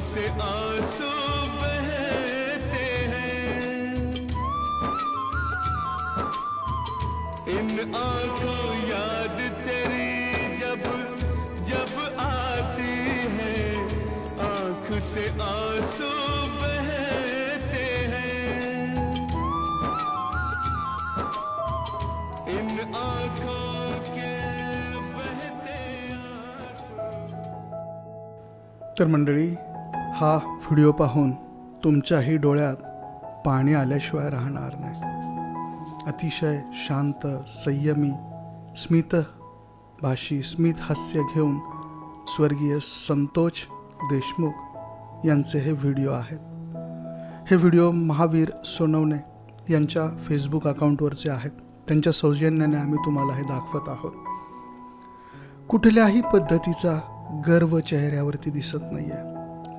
से आँसू बहते हैं। इन आँखों याद तेरी जब जब आती है, आँख से आँसू बहते हैं। इन आँखों तर मंडळी हा व्हिडिओ पाहून तुमच्याही डोळ्यात पाणी आल्याशिवाय राहणार नाही. अतिशय शांत संयमी स्मित भाषी स्मित हास्य घेऊन स्वर्गीय संतोष देशमुख यांचे हे व्हिडिओ आहेत. हे व्हिडिओ महावीर सोनवणे यांच्या फेसबुक अकाउंटवरचे आहेत. त्यांच्या सौजन्याने आम्ही तुम्हाला हे दाखवत आहोत. कुठल्याही पद्धतीचा गर्व चेहऱ्यावरती दिसत नाही आहे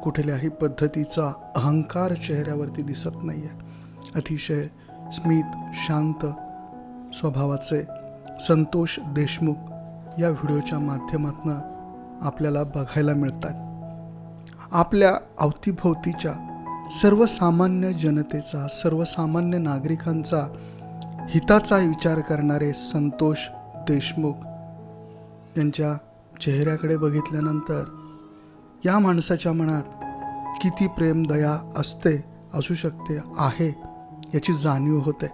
कुठल्याही पद्धतीचा अहंकार चेहऱ्यावरती दिसत नाही आहे अतिशय स्मित शांत स्वभावाचे संतोष देशमुख या व्हिडिओच्या माध्यमातून आपल्याला बघायला मिळतात. आपल्या अवतीभोवतीच्या सर्वसामान्य जनतेचा सर्वसामान्य नागरिकांचा हिताचा विचार करणारे संतोष देशमुख त्यांच्या चेहऱ्याकडे बघितल्यानंतर या माणसाच्या मनात किती प्रेम दया असते असू शकते आहे याची जाणीव होते.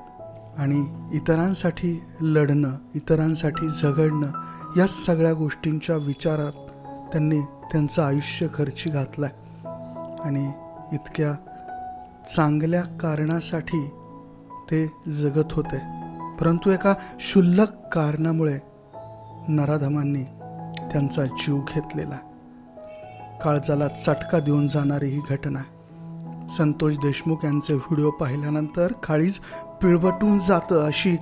आणि इतरांसाठी लढणं इतरांसाठी झगडणं या सगळ्या गोष्टींच्या विचारात त्यांनी त्यांचं आयुष्य खर्ची घातलं आहे आणि इतक्या चांगल्या कारणासाठी ते जगत होते. परंतु एका क्षुल्लक कारणामुळे नराधमांनी त्यांचा जीव घेतलेला आहे. काळजाला चटका देऊन जाणारी ही घटना. संतोष देशमुख यांचे व्हिडिओ पाहिल्यानंतर काळीज पिळवटून जातं अशी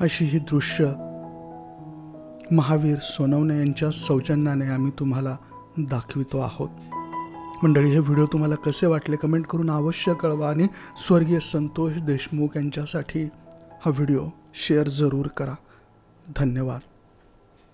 अशी ही दृश्य. महावीर सोनवणे यांच्या सौजन्याने आम्ही तुम्हाला दाखवितो आहोत. मंडळी हे व्हिडिओ तुम्हाला कसे वाटले कमेंट करून अवश्य कळवा आणि स्वर्गीय संतोष देशमुख यांच्यासाठी हा व्हिडिओ शेअर जरूर करा. धन्यवाद.